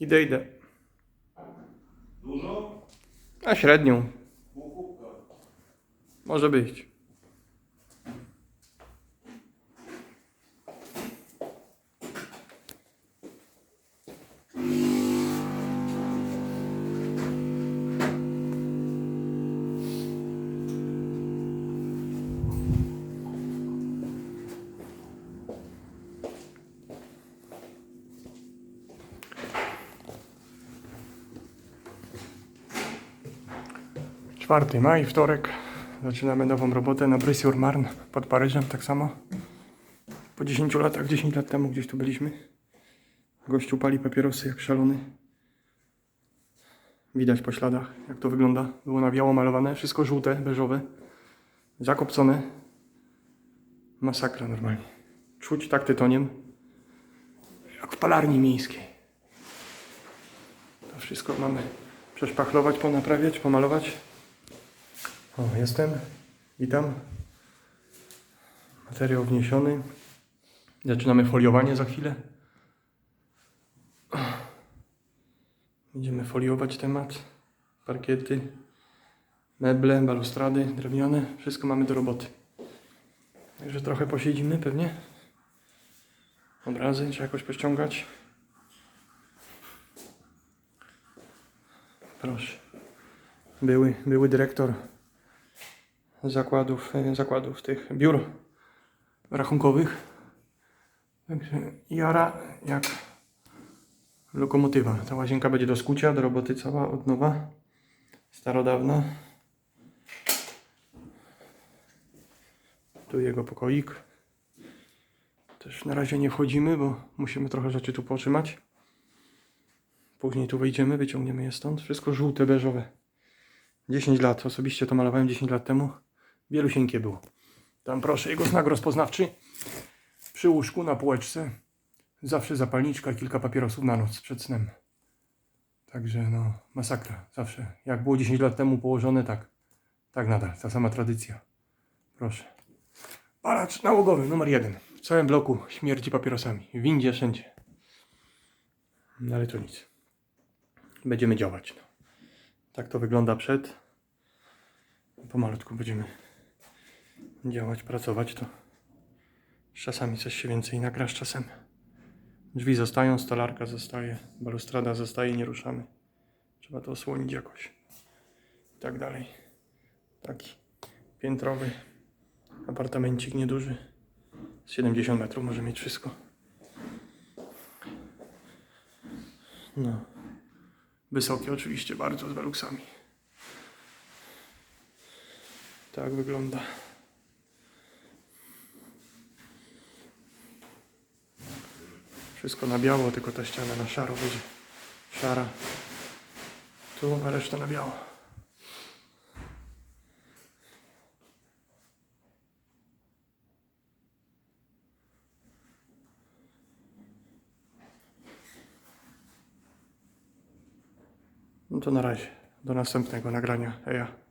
Idę, idę. Dużo? A średnią. Może być. Czwarty maj, wtorek. Zaczynamy nową robotę na Bry-sur-Marne pod Paryżem, tak samo. Po 10 latach, 10 lat temu gdzieś tu byliśmy. Gościu pali papierosy jak szalony. Widać po śladach, jak to wygląda. Było na biało malowane, wszystko żółte, beżowe. Zakopcone. Masakra normalnie. Czuć tak tytoniem, jak w palarni miejskiej. To wszystko mamy przeszpachlować, ponaprawiać, pomalować. O, jestem. Witam. Materiał wniesiony. Zaczynamy foliowanie za chwilę. Będziemy foliować temat. Parkiety, meble, balustrady drewniane. Wszystko mamy do roboty. Także trochę posiedzimy pewnie. Obrazy trzeba jakoś pościągać. Proszę. Były, były dyrektor zakładów, e, zakładów tych biur rachunkowych. Także jara jak lokomotywa. Ta łazienka będzie do skucia, do roboty cała od nowa. Starodawna. Tu jego pokoik. Też na razie nie wchodzimy, bo musimy trochę rzeczy tu potrzymać. Później tu wejdziemy, wyciągniemy je stąd. Wszystko żółte, beżowe. 10 lat. Osobiście to malowałem 10 lat temu. Bielusieńkie było. Tam proszę, jego znak rozpoznawczy. Przy łóżku na półeczce. Zawsze zapalniczka i kilka papierosów na noc przed snem. Także no, masakra. Zawsze. Jak było 10 lat temu położone, tak. Tak nadal. Ta sama tradycja. Proszę. Palacz nałogowy numer jeden. W całym bloku śmierdzi papierosami. W windzie, wszędzie. No ale to nic. Będziemy działać. No. Tak to wygląda przed. Pomalutku będziemy działać, pracować. To czasami coś się więcej nagra z czasem. Drzwi zostają, stolarka zostaje, balustrada zostaje, nie ruszamy. Trzeba to osłonić jakoś. I tak dalej. Taki piętrowy apartamencik nieduży. Z 70 metrów może mieć wszystko. No. Wysokie oczywiście bardzo z beluksami. Tak wygląda. Wszystko na biało, tylko ta ściana na szaro będzie. Szara. Tu, a reszta na biało. No to na razie. Do następnego nagrania. Eja.